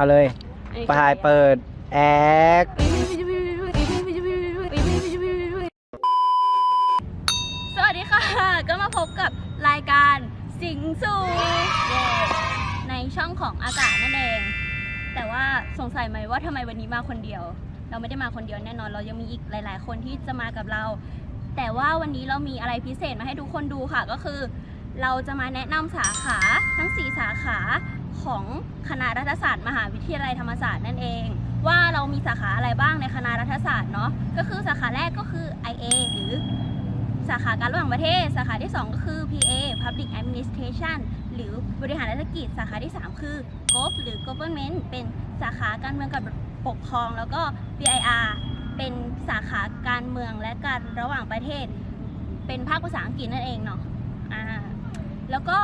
เอาเลยปลายเปิดแอคสวัสดีค่ะ ก็มาพบกับรายการสิงสูเย่ในช่องของอากาศนั่นเอง แต่ว่าสงสัยไหมว่าทำไมวันนี้มาคนเดียว เราไม่ได้มาคนเดียวแน่นอน เรายังมีอีกหลาย ๆ คนที่จะมากับเรา แต่ว่าวันนี้เรามีอะไรพิเศษมาให้ทุกคนดูค่ะก็คือ เราจะมาแนะนำสาขาทั้ง 4 สาขา ของคณะรัฐศาสตร์มหาวิทยาลัยธรรมศาสตร์นั่นเอง ว่าเรามีสาขาอะไรบ้างในคณะรัฐศาสตร์เนาะก็คือสาขาแรกก็คือ IA หรือสาขาการระหว่างประเทศ สาขาที่ 2 ก็คือ PA Public Administration หรือบริหารรัฐกิจ สาขาที่ 3 คือ Gov หรือ Government เป็นสาขาการเมืองกับปกครอง แล้วก็ BIR เป็นสาขาการเมืองและการระหว่างประเทศ เป็นภาคภาษาอังกฤษนั่นเองเนาะอ่าแล้วก็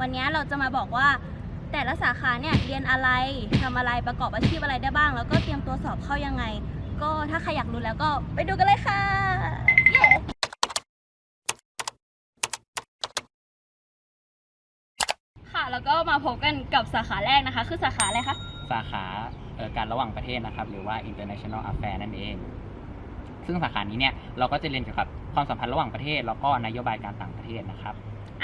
วันนี้เราจะมาบอกว่าแต่ละสาขาเนี่ยเรียนอะไรทำอะไรประกอบอาชีพอะไรได้บ้าง แล้วก็เตรียมตัวสอบเข้ายังไง ก็ถ้าใครอยากรู้แล้วก็ไปดูกันเลยค่ะเย้ค่ะแล้วก็มาพบกันกับสาขาแรกนะคะ คือสาขาอะไรคะสาขาเอ่อการระหว่างประเทศนะครับ หรือว่า international affair นั่นเอง ซึ่งสาขานี้เนี่ยเราก็จะเรียนเกี่ยวกับความสัมพันธ์ระหว่างประเทศ แล้วก็นโยบายการต่างประเทศนะครับ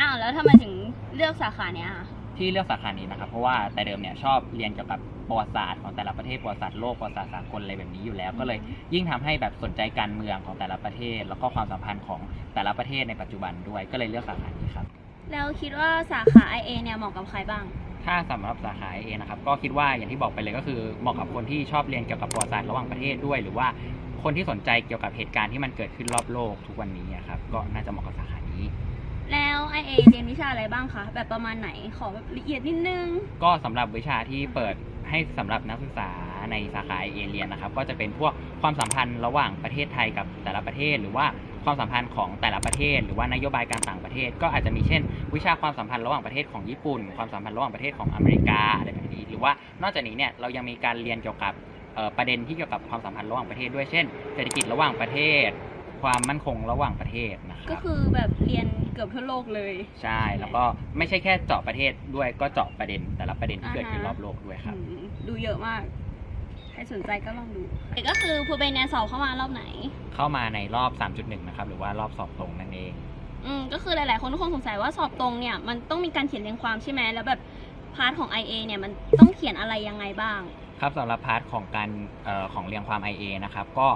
อ้าวแล้วทำไมถึงเลือกสาขาเนี้ยอะ ที่เลือกสาขานี้นะครับ เพราะว่าแต่เดิมเนี่ยชอบเรียนเกี่ยวกับประวัติศาสตร์ของแต่ละประเทศประวัติศาสตร์โลกประวัติศาสตร์สากลอะไรแบบนี้อยู่แล้ว ก็เลยยิ่งทำให้แบบสนใจการเมืองของแต่ละประเทศ แล้วก็ความสัมพันธ์ของแต่ละประเทศในปัจจุบันด้วยก็เลยเลือกสาขานี้ครับ แล้วคิดว่าสาขา IA เนี่ยเหมาะกับใครบ้าง ถ้าสำหรับสาขาเองนะครับก็คิดว่าอย่างที่บอกไปเลยก็คือเหมาะกับคนที่ชอบเรียนเกี่ยวกับประวัติศาสตร์ระหว่างประเทศด้วย หรือว่าคนที่สนใจเกี่ยวกับเหตุการณ์ที่มันเกิดขึ้นรอบโลกทุกวันนี้อะครับก็น่าจะเหมาะกับสาขานี้ แล้ว IA เรียนวิชาอะไรบ้างคะ แบบประมาณไหนขอแบบละเอียดนิดนึง ก็สำหรับวิชาที่เปิดให้สำหรับนักศึกษาในสาขาเอเรียนนะครับ ก็จะเป็นพวกความสัมพันธ์ระหว่างประเทศไทยกับแต่ละประเทศ หรือว่าความสัมพันธ์ของแต่ละประเทศ หรือว่านโยบายการต่างประเทศ ก็อาจจะมีเช่น วิชาความสัมพันธ์ระหว่างประเทศของญี่ปุ่น ความสัมพันธ์ระหว่างประเทศของอเมริกาอะไรแบบนี้ หรือว่านอกจากนี้เนี่ยเรายังมีการเรียนเกี่ยวกับเอ่อประเด็นที่เกี่ยวกับความสัมพันธ์ระหว่างประเทศด้วยเช่น เศรษฐกิจระหว่างประเทศ ความมั่นคงระหว่างประเทศนะคก็รับคือแบบเรียนเกือบทั่วโลกเลย ใช่แล้วก็ไม่ใช่แค่เจาะประเทศด้วยก็เจาะประเด็น แต่ละประเด็นที่เกิดขึ้นรอบโลกด้วยครับ อืมดูเยอะมาก ใครสนใจก็ลองดูแต่ก็คือภูเบนเนี่ยสอบเข้ามารอบไหน เข้ามาในรอบ 3.1 นะครับ หรือว่ารอบสอบตรงนั่นเอง อืมก็คือหลายๆ คนทุกคนสงสัยว่าสอบตรงเนี่ย มันต้องมีการเขียนเรียงความใช่ไหมแล้วแบบพาร์ทของ IA เนี่ยมันต้องเขียนอะไรยังไงบ้าง ครับสำหรับพาร์ทของการเอ่อของเรียงความ IA นะครับ ก็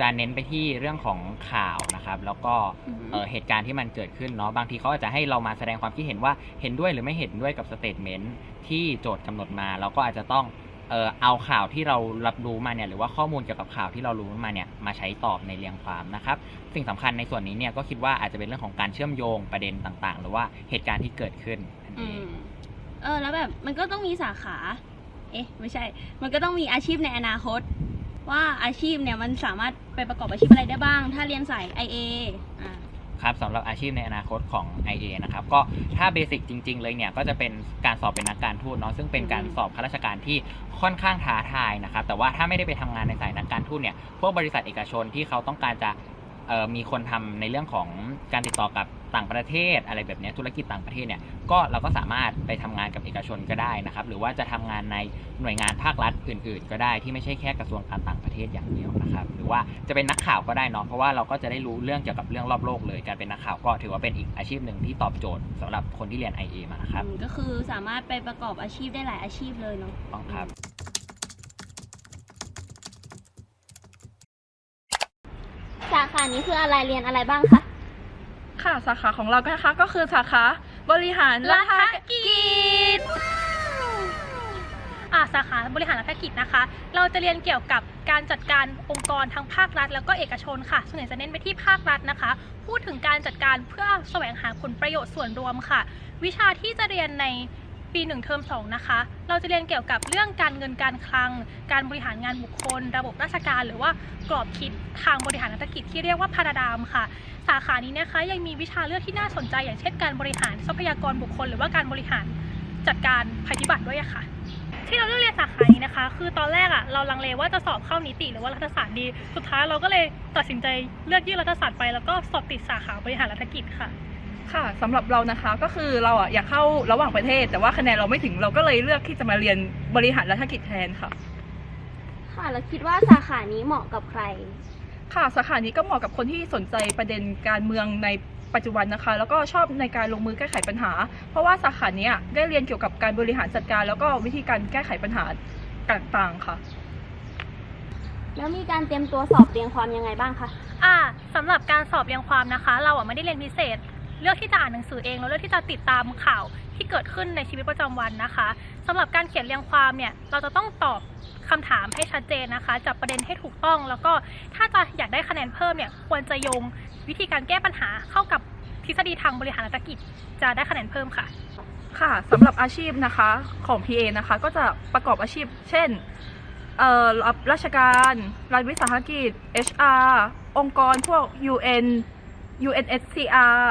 จะเน้นไปที่เรื่องของข่าวนะครับ แล้วก็อือฮึเอ่อเหตุการณ์ที่มันเกิดขึ้นเนาะบางทีเขาอาจจะให้เรามาแสดงความคิดเห็นว่าเห็นด้วยหรือไม่เห็นด้วยกับสเตทเมนต์ที่โจทย์กำหนดมาเราก็อาจจะต้องเอ่อเอาข่าวที่เรารับรู้มาเนี่ยหรือว่าข้อมูลเกี่ยวกับข่าวที่เรารู้มาเนี่ยมาใช้ตอบในเรียงความนะครับ สิ่งสำคัญในส่วนนี้เนี่ยก็คิดว่าอาจจะเป็นเรื่องของการเชื่อมโยงประเด็นต่างๆ หรือว่าเหตุการณ์ที่เกิดขึ้นนั่นอืเองมเออแล้วแบบมันก็ต้องมีสาขา เอ๊ะ ไม่ใช่ มันก็ต้องมีอาชีพในอนาคต ว่าอาชีพเนี่ยมันสามารถไปประกอบอาชีพอะไรได้บ้าง ถ้าเรียนสาย IA อ่า ครับสำหรับอาชีพในอนาคตของ IA นะครับก็ถ้าเบสิกจริง ๆ เลยเนี่ยก็จะเป็นการสอบเป็นนักการทูตเนาะซึ่งเป็นการสอบข้าราชการที่ค่อนข้างท้าทายนะครับแต่ว่าถ้าไม่ได้ไปทำงานในสายนักการทูตเนี่ยพวกบริษัทเอกชนที่เขาต้องการจะเอ่อมีคนทำในเรื่องของการติดต่อกับ ต่างประเทศอะไรแบบเนี้ยธุรกิจต่างประเทศเนี่ยก็เราก็สามารถไปทำงานกับเอกชนก็ได้นะครับ หรือว่าจะทำงานในหน่วยงานภาครัฐอื่น ๆ ก็ได้ที่ไม่ใช่แค่กระทรวงการต่างประเทศอย่างเดียวนะครับ หรือว่าจะเป็นนักข่าวก็ได้เนาะเพราะว่าเราก็จะได้รู้เรื่องเกี่ยวกับเรื่องรอบโลกเลย การเป็นนักข่าวก็ถือว่าเป็นอีกอาชีพหนึ่งที่ตอบโจทย์สำหรับคนที่เรียน IA มานะครับอืมก็คือสามารถไปประกอบอาชีพได้หลายอาชีพเลยเนาะต้องครับสาขานี้คืออะไรเรียนอะไรบ้างคะ ค่ะสาขาของเราก็นะคะก็คือสาขาบริหารรัฐกิจอ่าสาขาบริหารรัฐกิจนะคะ เราจะเรียนเกี่ยวกับการจัดการองค์กรทั้งภาครัฐ แล้วก็เอกชนค่ะ ส่วนใหญ่จะเน้นไปที่ภาครัฐนะคะ พูดถึงการจัดการเพื่อแสวงหาผลประโยชน์ส่วนรวมค่ะ วิชาที่จะเรียนใน ปีหนึ่งเทอมสองนะคะ เราจะเรียนเกี่ยวกับเรื่องการเงินการคลัง การบริหารงานบุคคล ระบบราชการ หรือว่ากรอบคิดทางบริหารรัฐกิจที่เรียกว่าพาราดามค่ะ สาขานี้นะคะยังมีวิชาเลือกที่น่าสนใจ อย่างเช่นการบริหารทรัพยากรบุคคล หรือว่าการบริหารจัดการภัยพิบัติด้วยค่ะ ที่เราเลือกเรียนสาขานี้นะคะ คือตอนแรกอะเราลังเลว่าจะสอบเข้านิติหรือว่ารัฐศาสตร์ดี สุดท้ายเราก็เลยตัดสินใจเลือกยื่นรัฐศาสตร์ไปแล้วก็สอบติดสาขาบริหารรัฐกิจค่ะ ค่ะสำหรับเรานะคะก็คือเราอะอยากเข้าระหว่างประเทศ แต่ว่าคะแนนเราไม่ถึงเราก็เลยเลือกที่จะมาเรียนบริหารรัฐกิจแทนค่ะ ค่ะแล้วคิดว่าสาขานี้เหมาะกับใคร ค่ะสาขานี้ก็เหมาะกับคนที่สนใจประเด็นการเมืองในปัจจุบันนะคะ แล้วก็ชอบในการลงมือแก้ไขปัญหา เพราะว่าสาขาเนี้ยได้เรียนเกี่ยวกับการบริหารจัดการ แล้วก็วิธีการแก้ไขปัญหาต่างๆค่ะ แล้วมีการเตรียมตัวสอบเรียงความยังไงบ้างคะ อ่าสำหรับการสอบเรียงความนะคะ เราอะไม่ได้เรียนพิเศษ เลือกที่จะอ่านหนังสือเองแล้วเลือกที่จะติดตามข่าวที่เกิดขึ้นในชีวิตประจำวันนะคะสำหรับการเขียนเรียงความเนี่ยเราจะต้องตอบคำถามให้ชัดเจนนะคะ จับประเด็นให้ถูกต้อง แล้วก็ถ้าจะอยากได้คะแนนเพิ่มเนี่ยควรจะโยงวิธีการแก้ปัญหาเข้ากับทฤษฎีทางบริหารธุรกิจจะได้คะแนนเพิ่มค่ะ ค่ะสำหรับอาชีพนะคะของ PA นะคะก็จะประกอบอาชีพ เช่นเอ่อรับราชการรัฐวิสาหกิจ HR องค์กรพวก UN UNSCR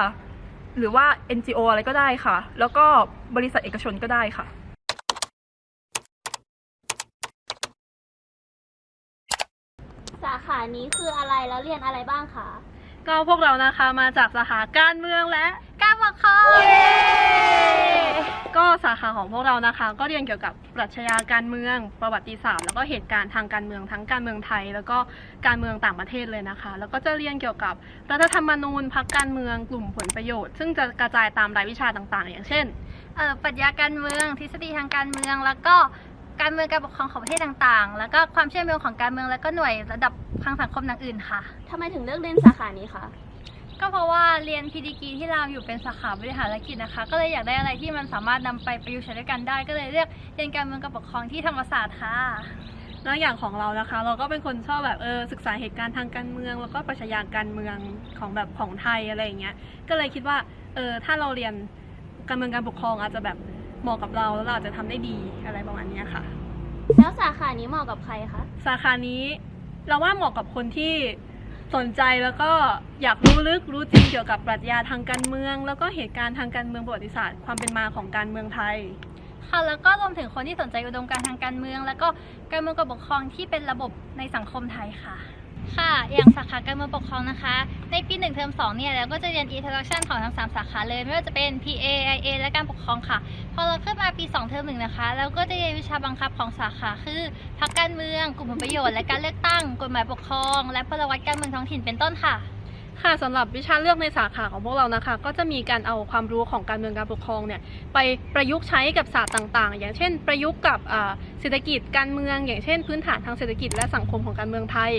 หรือว่า NGO อะไรก็ได้ค่ะ แล้วก็บริษัทเอกชนก็ได้ค่ะ สาขานี้คืออะไรแล้วเรียนอะไรบ้างคะ ก็พวกเรานะคะมาจากสาขาการเมืองและการปกครองก็สาขาของพวกเรานะคะ ก็เรียนเกี่ยวกับปรัชญาการเมืองประวัติศาสตร์ แล้วก็เหตุการณ์ทางการเมืองทั้งการเมืองไทย แล้วก็การเมืองต่างประเทศเลยนะคะ แล้วก็จะเรียนเกี่ยวกับรัฐธรรมนูญพรรคการเมืองกลุ่มผลประโยชน์ ซึ่งจะกระจายตามรายวิชาต่างๆ อย่างเช่นเอ่อปรัชญาการเมือง ทฤษฎีทางการเมืองแล้วก็ การเมืองการปกครองของประเทศต่างๆ แล้วก็ความเชื่อมโยงของการเมืองแล้วก็หน่วยระดับทางสังคมอย่างอื่นค่ะ ทำไมถึงเลือกเรียนสาขานี้คะ ก็เพราะว่าเรียนพีดีกีที่เราอยู่เป็นสาขาบริหารธุรกิจนะคะ ก็เลยอยากได้อะไรที่มันสามารถนำไปประยุกต์ใช้ด้วยกันได้ ก็เลยเลือกเรียนการเมืองกับปกครองที่ธรรมศาสตร์ค่ะ แล้วอย่างของเรานะคะ เราก็เป็นคนชอบแบบเออศึกษาเหตุการณ์ทางการเมือง แล้วก็ปรัชญาการเมืองของแบบของไทยอะไรอย่างเงี้ย ก็เลยคิดว่าเออถ้าเราเรียนการเมืองการปกครองอาจจะแบบ เหมาะกับเราแล้วเราอาจจะทำได้ดีอะไรประมาณเนี้ยค่ะ แล้วสาขานี้เหมาะกับใครคะสาขานี้เราว่าเหมาะกับคนที่สนใจแล้วก็อยากรู้ลึกรู้จริงเกี่ยวกับปรัชญาทางการเมือง แล้วก็เหตุการณ์ทางการเมืองประวัติศาสตร์ความเป็นมาของการเมืองไทยค่ะแล้วก็รวมถึงคนที่สนใจอุดมการณ์ทางการเมือง แล้วก็การเมืองกับปกครองที่เป็นระบบในสังคมไทยค่ะ ค่ะ อย่างสาขาการเมืองปกครองนะคะ ในปี1เทอม2เนี่ยเราก็จะเรียน introduction ของทั้ง 3 สาขาเลย ไม่ว่าจะเป็น PA IA และการปกครองค่ะ พอเราขึ้นมาปี2เทอมหนึ่งนะคะเราก็จะเรียนวิชาบังคับของสาขาคือพรรคการเมือง กลุ่มผลประโยชน์ และการเลือกตั้ง กฎหมายปกครอง และพลวัตการเมืองท้องถิ่นเป็นต้นค่ะ ค่ะสำหรับวิชาเลือกในสาขาของพวกเรานะคะ ก็จะมีการเอาความรู้ของการเมืองการปกครองเนี่ยไปประยุกต์ใช้กับศาสตร์ต่างๆ อย่างเช่น ประยุกต์กับอ่าเศรษฐกิจการเมือง อย่างเช่น พื้นฐานทางเศรษฐกิจและสังคมของการเมืองไทย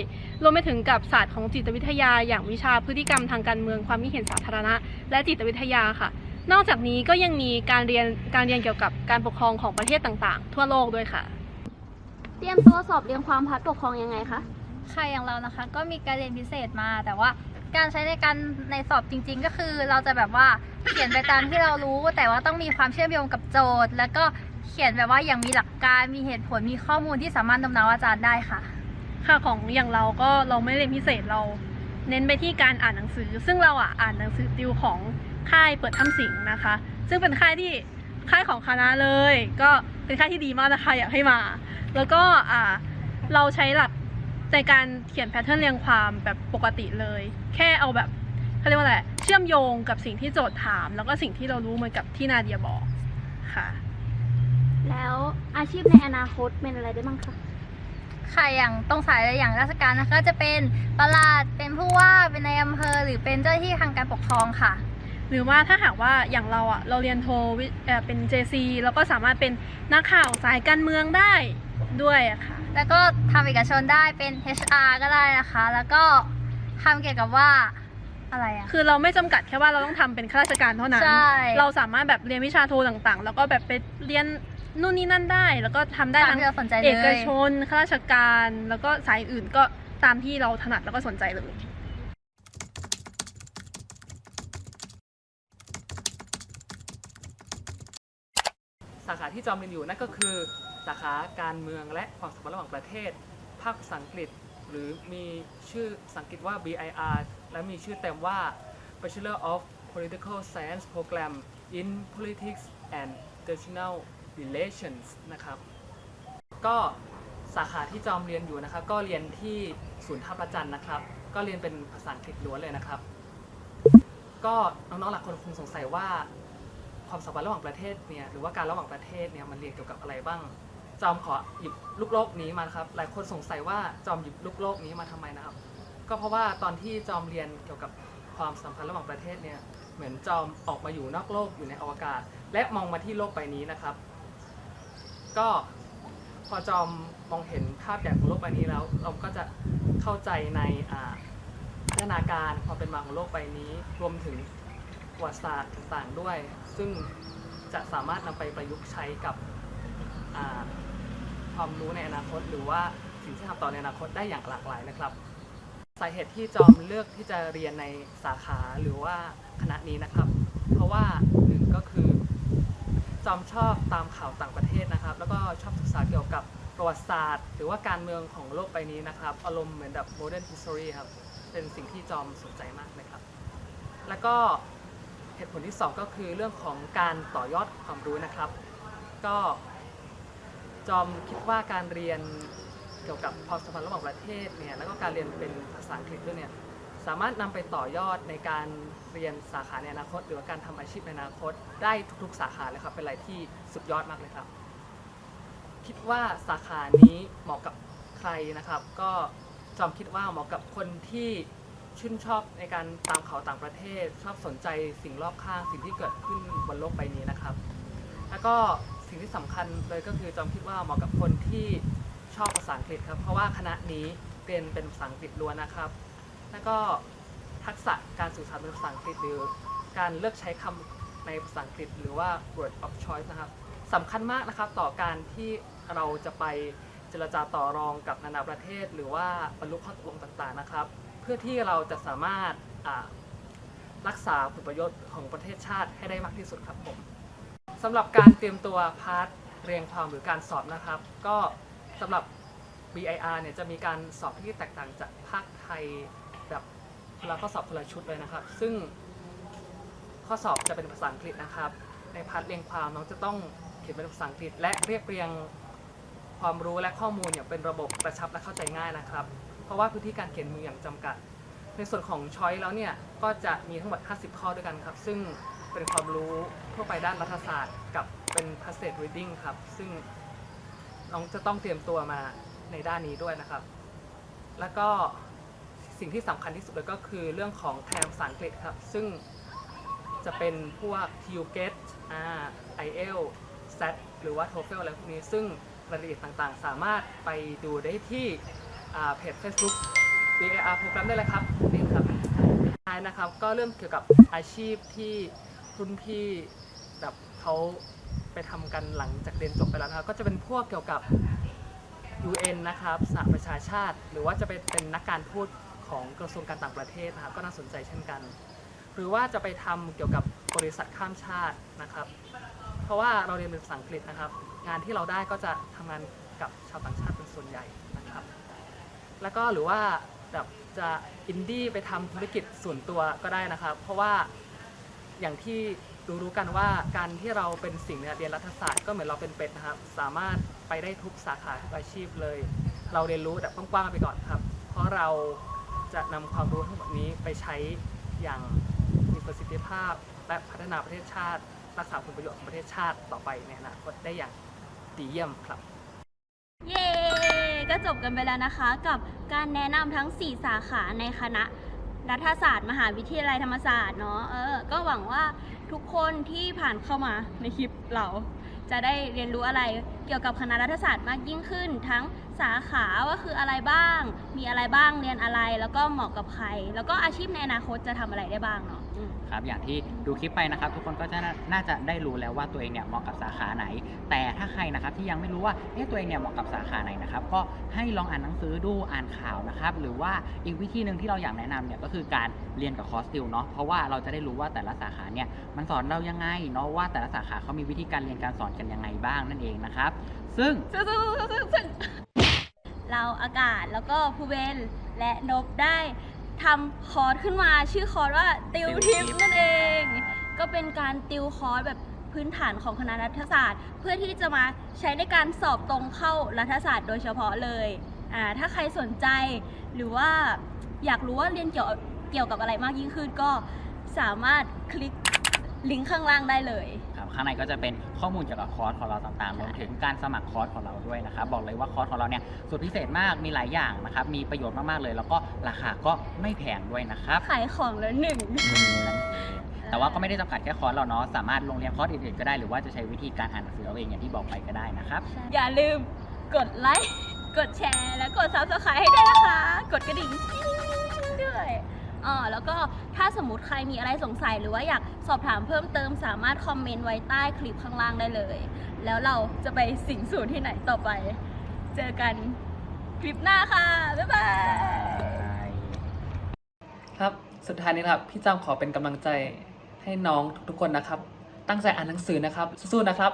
รวมไปถึงกับศาสตร์ของจิตวิทยา อย่างวิชาพฤติกรรมทางการเมืองความคิดเห็นสาธารณะ และจิตวิทยาค่ะ นอกจากนี้ก็ยังมีการเรียนการเรียนเกี่ยวกับการปกครองของประเทศต่างๆ ทั่วโลกด้วยค่ะ เตรียมตัวสอบเรียงความพัดปกครองยังไงคะค่ะอย่างเรานะคะก็มีการเรียนพิเศษมาแต่ว่า การใช้ในการในสอบจริง ๆ ก็คือเราจะแบบว่าเขียนไปตามที่เรารู้ แต่ว่าต้องมีความเชื่อมโยงกับโจทย์ แล้วก็เขียนแบบว่าอย่างมีหลักการมีเหตุผลมีข้อมูลที่สามารถนำนาอาจารย์ได้ค่ะ ค่ะของอย่างเราก็เราไม่เรียนพิเศษเรา เน้นไปที่การอ่านหนังสือ ซึ่งเราอะอ่านหนังสือติวของค่ายเปิดถ้ำสิงห์นะคะ ซึ่งเป็นค่ายที่ค่ายของคณะเลย ก็เป็นค่ายที่ดีมากนะคะอยากให้มา แล้วก็อ่าเราใช้หลัก ในการเขียนแพทเทิร์นเรียงความแบบปกติเลย แค่เอาแบบเขาเรียกว่าอะไรเชื่อมโยงกับสิ่งที่โจทย์ถาม แล้วก็สิ่งที่เรารู้เหมือนกับที่นาเดียบอกค่ะ แล้วอาชีพในอนาคตเป็นอะไรได้บ้างคะค่ะอย่างตรงสายอย่างราชการนะคะ จะเป็นประหลัดเป็นผู้ว่าเป็นนายอำเภอ หรือเป็นเจ้าหน้าที่ทางการปกครองค่ะ หรือว่าถ้าหากว่าอย่างเราอะเราเรียนโทวิเอ่อเป็น JC แล้วก็สามารถเป็นนักข่าวสายการเมืองได้ด้วยอะค่ะ แล้วก็ทำเอกชนได้เป็น HR ก็ได้นะคะ แล้วก็ทำเกี่ยวกับว่าอะไรอะ คือเราไม่จำกัดแค่ว่าเราต้องทำเป็นข้าราชการเท่านั้น ใช่ เราสามารถแบบเรียนวิชาโทต่างๆ แล้วก็แบบไปเรียนนู่นนี่นั่นได้ แล้วก็ทำได้ตามทั้งที่เราสนใจเลยเอกชนข้าราชการ แล้วก็สายอื่นก็ตามที่เราถนัดแล้วก็สนใจเลย สาขาที่จอมเรียนอยู่นั่นก็คือ สาขาการเมืองและความสัมพันธ์ระหว่างประเทศ ภาคภาษาอังกฤษ หรือมีชื่อภาษาอังกฤษว่า BIR และมีชื่อเต็มว่า Bachelor of Political Science Program in Politics and International Relations นะครับ ก็สาขาที่จอมเรียนอยู่นะครับก็เรียนที่ศูนย์ท่าประจันนะครับ ก็เรียนเป็นภาษาอังกฤษล้วนเลยนะครับ ก็น้องๆหลายคนคงสงสัยว่าความสัมพันธ์ระหว่างประเทศเนี่ยหรือว่าการระหว่างประเทศเนี่ยมันเรียนเกี่ยวกับอะไรบ้าง จอมขอหยิบลูกโลกนี้มาครับ หลายคนสงสัยว่าจอมหยิบลูกโลกนี้มาทำไมนะครับ ก็เพราะว่าตอนที่จอมเรียนเกี่ยวกับความสัมพันธ์ระหว่างประเทศเนี่ยเหมือนจอมออกมาอยู่นอกโลกอยู่ในอวกาศ และมองมาที่โลกใบนี้นะครับ ก็พอจอมมองเห็นภาพใหญ่ของโลกใบนี้แล้ว เราก็จะเข้าใจในอ่าพัฒนาการความเป็นมาของโลกใบนี้ รวมถึงประวัติศาสตร์ต่างๆด้วย ซึ่งจะสามารถนำไปประยุกต์ใช้กับ ความรู้ในอนาคต หรือว่าสิ่งที่ทำต่อในอนาคตได้อย่างหลากหลายนะครับสาเหตุที่จอมเลือกที่จะเรียนในสาขาหรือว่าคณะนี้นะครับ เพราะว่าหนึ่งก็คือ จอมชอบตามข่าวต่างประเทศนะครับ แล้วก็ชอบศึกษาเกี่ยวกับประวัติศาสตร์ หรือว่าการเมืองของโลกใบนี้นะครับ อารมณ์เหมือนแบบ modern history ครับ เป็นสิ่งที่จอมสนใจมากเลยครับ แล้วก็เหตุผลที่ 2 ก็คือเรื่องของการต่อยอดความรู้นะครับ ก็ จอมคิดว่าการเรียนเกี่ยวกับความสัมพันธ์ระหว่างประเทศเนี่ยแล้วก็การเรียนเป็นภาษาอังกฤษด้วยเนี่ยสามารถนำไปต่อยอดในการเรียนสาขาในอนาคต หรือว่าการทำอาชีพในอนาคตได้ทุกๆ สาขาเลยครับเป็นอะไรที่สุดยอดมากเลยครับ คิดว่าสาขานี้เหมาะกับใครนะครับ ก็จอมคิดว่าเหมาะกับคนที่ชื่นชอบในการตามข่าวต่างประเทศ ชอบสนใจสิ่งรอบข้างสิ่งที่เกิดขึ้นบนโลกใบนี้นะครับ แล้วก็ สิ่งที่สำคัญเลยก็คือจอมคิดว่าเหมาะกับคนที่ชอบภาษาอังกฤษครับ เพราะว่าคณะนี้เรียนเป็นภาษาอังกฤษล้วนนะครับ แล้วก็ทักษะการสื่อสารเป็นภาษาอังกฤษหรือการเลือกใช้คำในภาษาอังกฤษหรือว่า word of choice นะครับสำคัญมากนะครับต่อการที่เราจะไปเจรจาต่อรองกับนานาประเทศ หรือว่าบรรลุข้อตกลงต่างๆนะครับ เพื่อที่เราจะสามารถรักษาผลประโยชน์ของประเทศชาติให้ได้มากที่สุดครับผม สำหรับการเตรียมตัวพาร์ทเรียงความหรือการสอบนะครับ ก็สำหรับ BIR เนี่ยจะมีการสอบที่แตกต่างจากภาคไทยแบบคนละข้อสอบคนละชุดเลยนะครับ ซึ่งข้อสอบจะเป็นภาษาอังกฤษนะครับ ในพาร์ทเรียงความน้องจะต้องเขียนเป็นภาษาอังกฤษ และเรียบเรียงความรู้และข้อมูลอย่างเป็นระบบกระชับและเข้าใจง่ายนะครับ เพราะว่าพื้นที่การเขียนมืออย่างจำกัด ในส่วนของช้อยแล้วเนี่ยก็จะมีทั้งหมด 50 ข้อด้วยกันครับ ซึ่งเป็นความรู้ ทั่วไปด้านรัฐศาสตร์กับเป็น passage reading ครับ ซึ่งน้องจะต้องเตรียมตัวมาในด้านนี้ด้วยนะครับ แล้วก็สิ่งที่สำคัญที่สุดเลยก็คือเรื่องของแทนภาษาอังกฤษครับ ซึ่งจะเป็นพวก TUGET อ่า IELTS SAT หรือว่า TOEFL อะไรพวกนี้ ซึ่งรายละเอียดต่างๆ สามารถไปดูได้ที่เพจ Facebook BAR โปรแกรมได้เลยครับนี่ครับท้ายนะครับ ก็เริ่มเกี่ยวกับอาชีพที่ รุ่นพี่แบบเขาไปทำกันหลังจากเรียนจบไปแล้วนะครับก็จะเป็นพวกเกี่ยวกับ UN นะครับสหประชาชาติ หรือว่าจะไปเป็นนักการทูตของกระทรวงการต่างประเทศนะครับก็น่าสนใจเช่นกัน หรือว่าจะไปทำเกี่ยวกับบริษัทข้ามชาตินะครับ เพราะว่าเราเรียนเป็นภาษาอังกฤษนะครับ งานที่เราได้ก็จะทำงานกับชาวต่างชาติเป็นส่วนใหญ่นะครับ แล้วก็หรือว่าแบบจะอินดี้ไปทำธุรกิจส่วนตัวก็ได้นะครับ เพราะว่า อย่างที่รู้ๆกันว่าการที่เราเป็นสิ่งเนี่ยเรียนรัฐศาสตร์ก็เหมือนเราเป็นเป็ดนะครับ สามารถไปได้ทุกสาขาทุกอาชีพเลย เราเรียนรู้แบบกว้างๆไปก่อนครับ เพราะเราจะนำความรู้ทั้งหมดนี้ไปใช้อย่างมีประสิทธิภาพ และพัฒนาประเทศชาติ รักษาผลประโยชน์ของประเทศชาติต่อไปในอนาคตได้อย่างดีเยี่ยมครับ เย้ ก็จบกันไปแล้วนะคะ กับการแนะนำทั้ง 4 สาขาในคณะ รัฐศาสตร์ มหาวิทยาลัยธรรมศาสตร์เนาะเออก็หวังว่าทุกคนที่ผ่านเข้ามาในคลิปเรา จะได้เรียนรู้อะไรเกี่ยวกับคณะรัฐศาสตร์มากยิ่งขึ้นทั้งสาขาว่าคืออะไรบ้าง มีอะไรบ้างเรียนอะไรแล้วก็เหมาะกับใคร แล้วก็อาชีพในอนาคตจะทำอะไรได้บ้างเนาะอืม ครับอย่างที่ดูคลิปไปนะครับ ทุกคนก็จะน่าน่าจะได้รู้แล้วว่าตัวเองเนี่ยเหมาะกับสาขาไหน แต่ถ้าใครนะครับที่ยังไม่รู้ว่าเอ๊ะตัวเองเนี่ยเหมาะกับสาขาไหนนะครับก็ให้ลองอ่านหนังสือดูอ่านข่าวนะครับหรือว่าอีกวิธีหนึ่งที่เราอยากแนะนำเนี่ยก็คือการเรียนกับคอร์สติวเนาะเพราะว่าเราจะได้รู้ว่าแต่ละสาขาเนี่ยมันสอนเรายังไงเนาะว่าแต่ละสาขาเขามีวิธีการเรียนการสอนกันยังไงบ้างนั่นเองนะครับซึ่ง ซึ่งซึ่งซึ่งซึ่งซึ่ง เราอากาศแล้วก็ภูเบนและนบได้ทำคอร์สขึ้นมาชื่อคอร์สว่าติวทิปนั่นเอง ก็เป็นการติวคอร์สแบบพื้นฐานของคณะรัฐศาสตร์ เพื่อที่จะมาใช้ในการสอบตรงเข้ารัฐศาสตร์โดยเฉพาะเลยอ่าถ้าใครสนใจหรือว่าอยากรู้ว่าเรียนเกี่ยวเกี่ยวกับอะไรมากยิ่งขึ้นก็สามารถคลิกลิงก์ข้างล่างได้เลย ข้างในก็จะเป็นข้อมูลเกี่ยวกับคอร์สของเราต่างๆรวมถึงการสมัครคอร์สของเราด้วยนะครับบอกเลยว่าคอร์สของเราเนี่ยสุดพิเศษมากมีหลายอย่างนะครับมีประโยชน์มากๆเลย แล้วก็ราคาก็ไม่แพงด้วยนะครับขายของแล้วหนึ่งนั่นเองแต่ว่าก็ไม่ได้จำกัดแค่คอร์สเราเนาะสามารถลงเรียนคอร์สอื่นๆก็ได้หรือว่าจะใช้วิธีการอ่านหนังสือเอาเองอย่างที่บอกไปก็ได้นะครับ อย่าลืมกดไลค์ กดแชร์ และกด subscribe ให้ด้วยนะคะ กดกระดิ่งด้วย อ๋อแล้วก็ถ้าสมมติใครมีอะไรสงสัยหรือว่าอยากสอบถามเพิ่มเติมสามารถคอมเมนต์ไว้ใต้คลิปข้างล่างได้เลย แล้วเราจะไปสิงสู่ที่ไหนต่อไป เจอกันคลิปหน้าค่ะ บ๊ายบาย ครับ สุดท้ายนี้นะครับ พี่จำขอเป็นกำลังใจให้น้องทุกๆคนนะครับ ตั้งใจอ่านหนังสือนะครับ สู้ๆนะครับ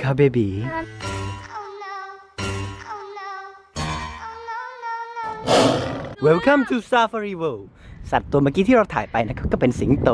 ค่ะเบบี Welcome to Safari World สัตว์ตัวเมื่อกี้ที่เราถ่ายไปนะครับก็เป็นสิงโต